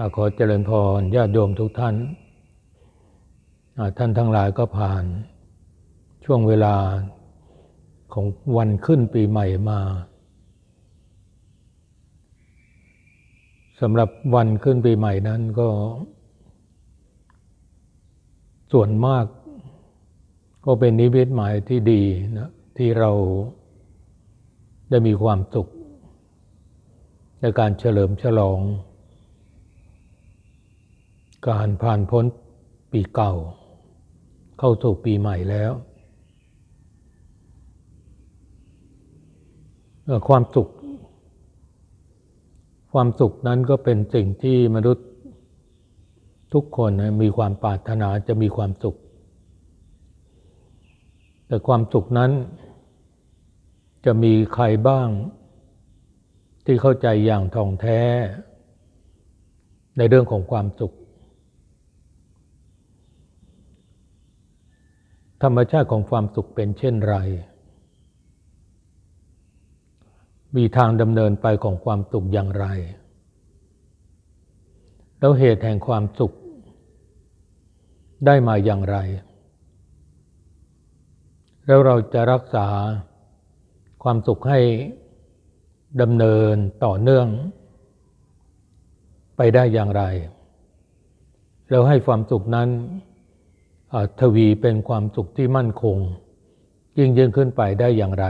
อ่าขอเจริญพรญาติโยมทุกท่าน ท่านทั้งหลายก็ผ่านช่วงเวลาของวันขึ้นปีใหม่มาสำหรับวันขึ้นปีใหม่นั้นก็ ส่วนมาก ก็เป็นนิมิตหมายที่ดีนะที่เราได้มีความสุขในการเฉลิมฉลอง การผ่านพ้นปีเก่า เข้าสู่ปีใหม่แล้ว ความสุข ความสุขนั้นก็เป็นสิ่งที่มนุษย์ทุกคนมีความปรารถนาจะมีความสุข แต่ความสุขนั้น จะมีใครบ้าง ที่เข้าใจอย่างท่องแท้ ในเรื่องของความสุข ธรรมชาติของความสุขเป็นเช่นไร มีทางดำเนินไปของความสุขอย่างไร แล้วเหตุแห่งความสุข ได้มาอย่างไร แล้วเราจะรักษาความสุขให้ดำเนินต่อเนื่อง ไปได้อย่างไร แล้วให้ความสุขนั้น ทวีเป็นความสุขที่มั่นคง ยิ่งยิ่งขึ้นไปได้อย่างไร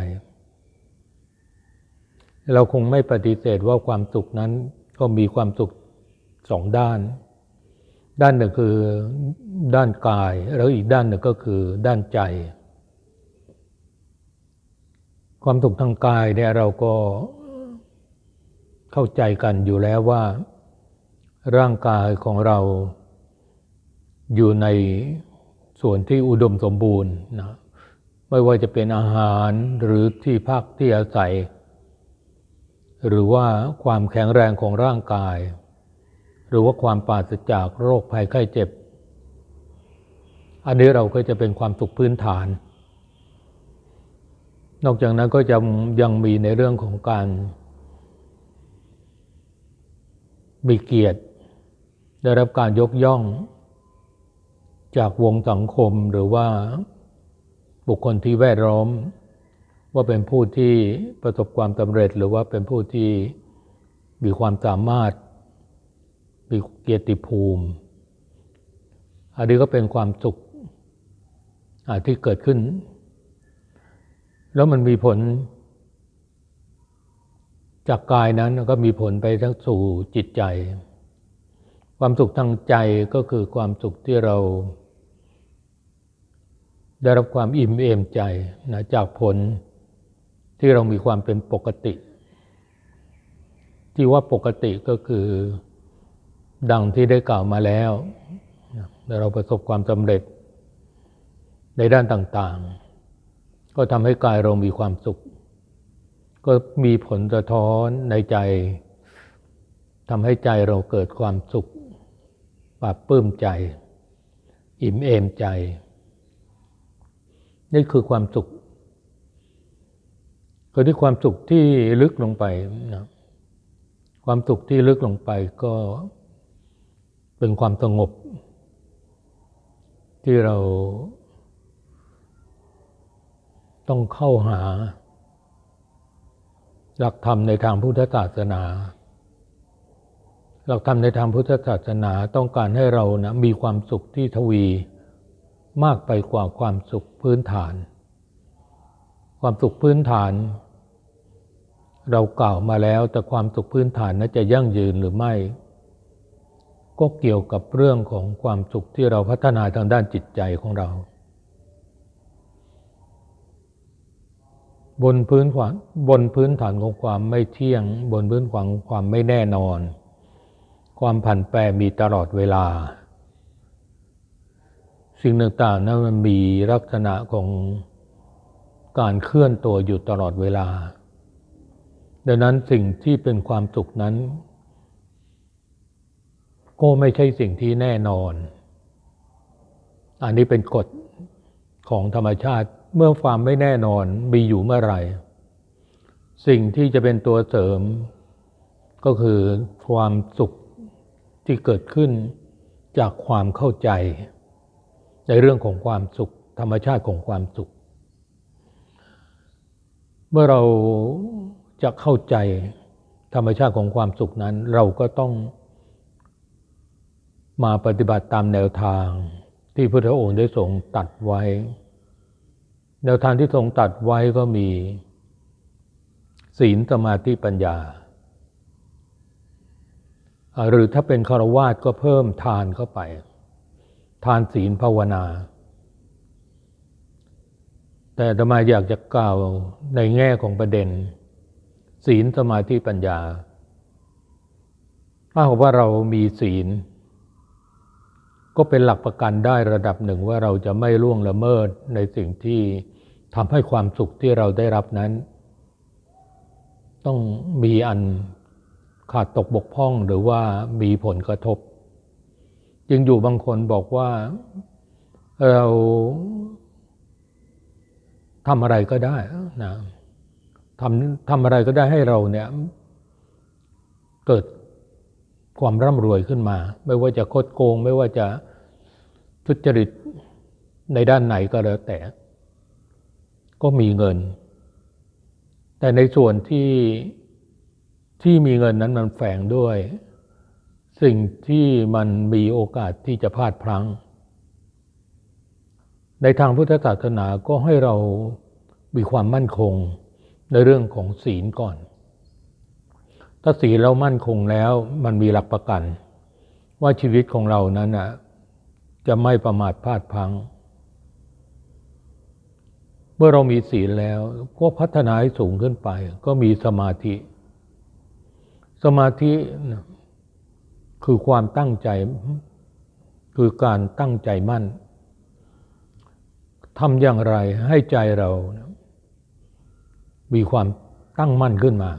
เราคงไม่ปฏิเสธว่าความสุขนั้นก็มีความสุขสองด้าน ด้านหนึ่งคือด้านกาย แล้วอีกด้านหนึ่งก็คือด้านใจ ความสุขทางกายเนี่ยเราก็เข้าใจกันอยู่แล้วว่า ร่างกายของเราอยู่ใน ส่วนที่อุดมสมบูรณ์นะไม่ว่าจะเป็นอาหารหรือที่พักที่อาศัย หรือว่าความแข็งแรงของร่างกาย หรือว่าความปราศจากโรคภัยไข้เจ็บ อันนี้เราก็จะเป็นความสุขพื้นฐาน นอกจากนั้นก็จะยังมีในเรื่องของการ มีเกียรติ ได้รับการยกย่อง จากวงสังคมหรือว่าบุคคลที่แวดล้อม ว่าเป็นผู้ที่ประสบความสำเร็จ หรือว่าเป็นผู้ที่มีความสามารถมีเกียรติภูมิ อันนี้ก็เป็นความสุขอ่าที่เกิดขึ้น แล้วมันมีผล จากกายนั้นก็มีผลไปทั้งสู่จิตใจ ความสุขทางใจก็คือความสุขที่เรา ได้รับความอิ่มเอมใจนะจากผลที่เรามีความเป็นปกติ ที่ว่าปกติก็คือดังที่ได้กล่าวมาแล้วนะเราประสบความสำเร็จในด้านต่างๆ ก็ทำให้กายเรามีความสุข ก็มีผลสะท้อนในใจทำให้ใจเราเกิดความสุข ปราบปลื้มใจ อิ่มเอมใจ นี่คือความสุขก็ที่ความสุขที่ลึกลงไปนะความสุขที่ลึกลงไปก็เป็นความสงบ ที่เราต้องเข้าหา หลักธรรมในทางพุทธศาสนา หลักธรรมในทางพุทธศาสนาต้องการให้เรานะมีความสุขที่ทวีมากไปกว่าความสุขพื้นฐาน ความสุขพื้นฐาน เรากล่าวมาแล้วแต่ความสุขพื้นฐานนั้นจะยั่งยืนหรือไม่ ก็เกี่ยวกับเรื่องของความสุขที่เราพัฒนาทางด้านจิตใจของเรา บนพื้นฐานบนพื้นฐานของความไม่เที่ยง บนพื้นฐานของความไม่แน่นอน ความผันแปรมีตลอดเวลา สิ่งต่างๆนั้นมันมีลักษณะของการเคลื่อนตัวอยู่ตลอดเวลา ดังนั้นสิ่งที่เป็นความสุขนั้น ก็ไม่ใช่สิ่งที่แน่นอน อันนี้เป็นกฎของธรรมชาติเมื่อความไม่แน่นอนมีอยู่เมื่อไหร่ สิ่งที่จะเป็นตัวเสริม ก็คือความสุข ที่เกิดขึ้นจากความเข้าใจ ในเรื่องของความสุข ธรรมชาติของความสุข เมื่อเราจะเข้าใจธรรมชาติของความสุขนั้น เราก็ต้องมาปฏิบัติตามแนวทางที่พระองค์ได้ทรงตัดไว้ แนวทางที่ทรงตัดไว้ก็มี ศีลสมาธิปัญญา หรือถ้าเป็นคารวาสก็เพิ่มทานเข้าไป ทานศีลภาวนา แต่ธรรมาอยากจะกล่าวในแง่ของประเด็น ศีลสมาธิปัญญา ถ้าว่าเรามีศีล ก็เป็นหลักประกันได้ระดับหนึ่งว่าเราจะไม่ล่วงละเมิดในสิ่งที่ทำให้ความสุขที่เราได้รับนั้น ต้องมีอัน ขาดตกบกพร่องหรือว่ามีผลกระทบ จึงอยู่บางคนบอกว่าเราทำอะไรก็ได้นะทำทำอะไรก็ได้ให้เราเนี่ยเกิดความร่ำรวยขึ้นมา ไม่ว่าจะคดโกง ไม่ว่าจะทุจริตในด้านไหนก็แล้วแต่ ก็มีเงิน แต่ในส่วนที่ ที่มีเงินนั้นมันแฝงด้วย สิ่งที่มันมีโอกาสที่จะพลาดพลั้ง ในทางพุทธศาสนาก็ให้เรามีความมั่นคงในเรื่องของศีลก่อน ถ้าศีลเรามั่นคงแล้วมันมีหลักประกัน ว่าชีวิตของเรานั้นอะจะไม่ประมาทพลาดพัง เมื่อเรามีศีลแล้วก็พัฒนาให้สูงขึ้นไป ก็มีสมาธิ สมาธิคือความตั้งใจ คือการตั้งใจมั่นทำอย่างไรให้ใจเรา มีความตั้งมั่นขึ้นมา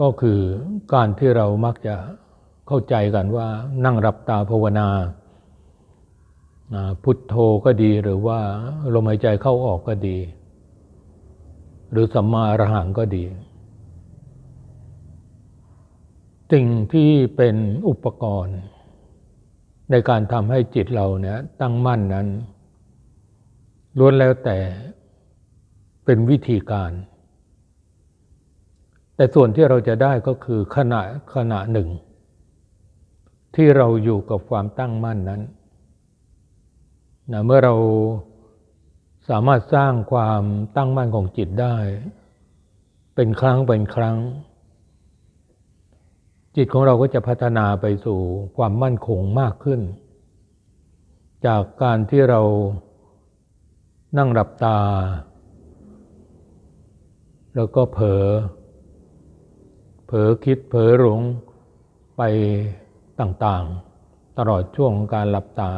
ก็คือการที่เรามักจะเข้าใจกันว่า นั่งรับตาภาวนา พุทโธก็ดีหรือว่าลมหายใจเข้าออกก็ดี หรือสัมมาอรหังก็ดี สิ่งที่เป็นอุปกรณ์ ในการทำให้จิตเราเนี่ยตั้งมั่นนั้นล้วนแล้วแต่เป็นวิธีการ แต่ส่วนที่เราจะได้ก็คือขณะขณะหนึ่ง ที่เราอยู่กับความตั้งมั่นนั้นนะเมื่อเราสามารถสร้างความตั้งมั่นของจิตได้ เป็นครั้งเป็นครั้ง จิตของเราก็จะพัฒนาไปสู่ความมั่นคงมากขึ้น จากการที่เรานั่งหลับตา แล้วก็เผลอเผลอคิดเผลอหลงไปต่างๆ ตลอดช่วงของการหลับตา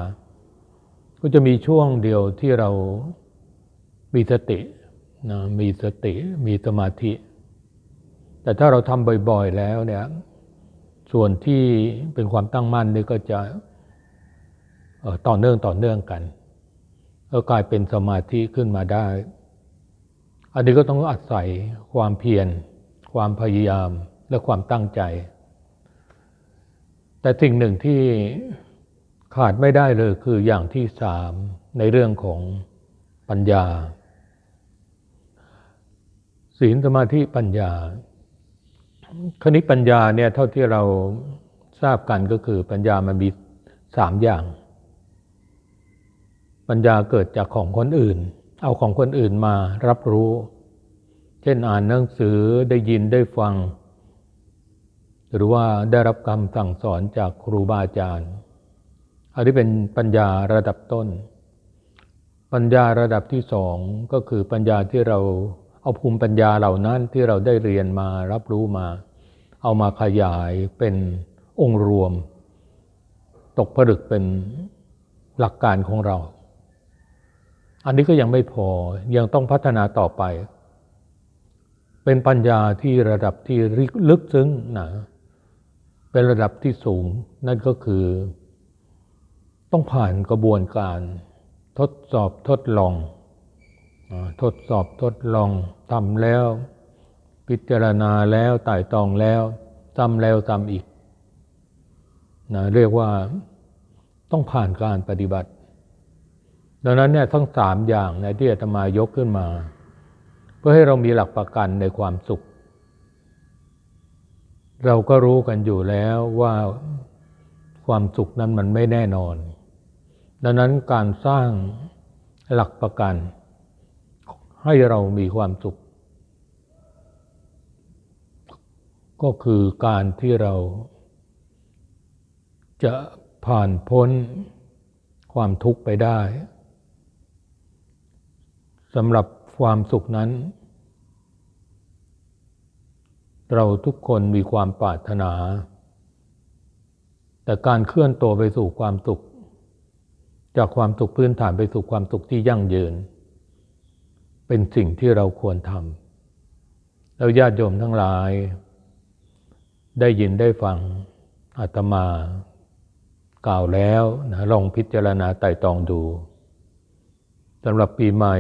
ก็จะมีช่วงเดียวที่เรามีสตินะมีสติมีสมาธิ แต่ถ้าเราทำบ่อยๆแล้วเนี่ย ส่วนที่เป็นความตั้งมั่นนี่ก็จะต่อเนื่องต่อเนื่องกันก็กลายเป็นสมาธิขึ้นมาได้ อันนี้ก็ต้องอาศัยความเพียร ความพยายามและความตั้งใจ แต่สิ่งหนึ่งที่ขาดไม่ได้เลยคืออย่างที่สามในเรื่องของปัญญา ศีลสมาธิปัญญา คณิปัญญาเนี่ยเท่าที่เราทราบกันก็คือปัญญามันมีสามอย่าง ปัญญาเกิดจากของคนอื่น เอาของคนอื่นมารับรู้ เช่นอ่านหนังสือได้ยินได้ฟัง หรือว่าได้รับคำสั่งสอนจากครูบาอาจารย์ อันนี้เป็นปัญญาระดับต้น ปัญญาระดับที่สองก็คือปัญญาที่เรา เอาภูมิปัญญาเหล่านั้นที่เราได้เรียนมารับรู้มา เอามาขยายเป็นองค์รวม ตกผลึกเป็นหลักการของเรา อันนี้ก็ยังไม่พอยังต้องพัฒนาต่อไป เป็นปัญญาที่ระดับที่ลึกซึ้งนะเป็นระดับที่สูงนั่นก็คือ ต้องผ่านกระบวนการ ทดสอบทดลอง ทดสอบทดลองทำแล้ว พิจารณาแล้วไต่ตองแล้วซ้ำแล้วซ้ำอีกนะเรียกว่าต้องผ่านการปฏิบัติ ดังนั้นเนี่ยทั้งสามอย่างนะที่อาตมายกขึ้นมา เพื่อให้เรามีหลักประกันในความสุข เราก็รู้กันอยู่แล้วว่าความสุขนั้นมันไม่แน่นอน ดังนั้นการสร้างหลักประกัน ให้เรามีความสุข ก็คือการที่เราจะผ่านพ้นความทุกข์ไปได้สำหรับความสุขนั้น เราทุกคนมีความปรารถนา แต่การเคลื่อนตัวไปสู่ความสุข จากความสุขพื้นฐานไปสู่ความสุขที่ยั่งยืน เป็นสิ่งที่เราควรทำแล้วญาติโยมทั้งหลาย ได้ยินได้ฟังอาตมากล่าวแล้วนะลองพิจารณาไต่ตองดูสำหรับปีใหม่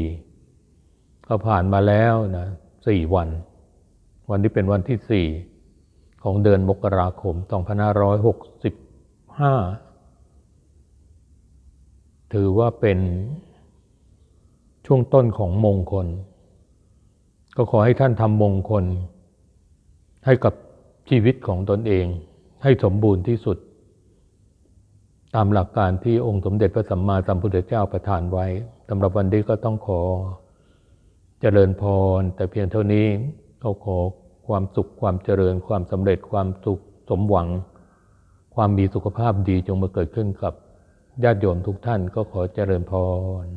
2564 ก็ผ่านมาแล้วนะสี่วัน วันที่เป็นวันที่สี่ของเดือนมกราคม 2565 ถือว่าเป็น ช่วงต้นของมงคล ก็ขอให้ท่านทำมงคล ให้กับชีวิตของตนเอง ให้สมบูรณ์ที่สุด ตามหลักการที่องค์สมเด็จพระสัมมาสัมพุทธเจ้าประทานไว้สำหรับวันนี้ก็ต้องขอเจริญพร แต่เพียงเท่านี้ก็ขอความสุขความเจริญ ความสำเร็จความสุขสมหวัง ความมีสุขภาพดีจงมาเกิดขึ้นกับญาติโยมทุกท่านก็ขอเจริญพร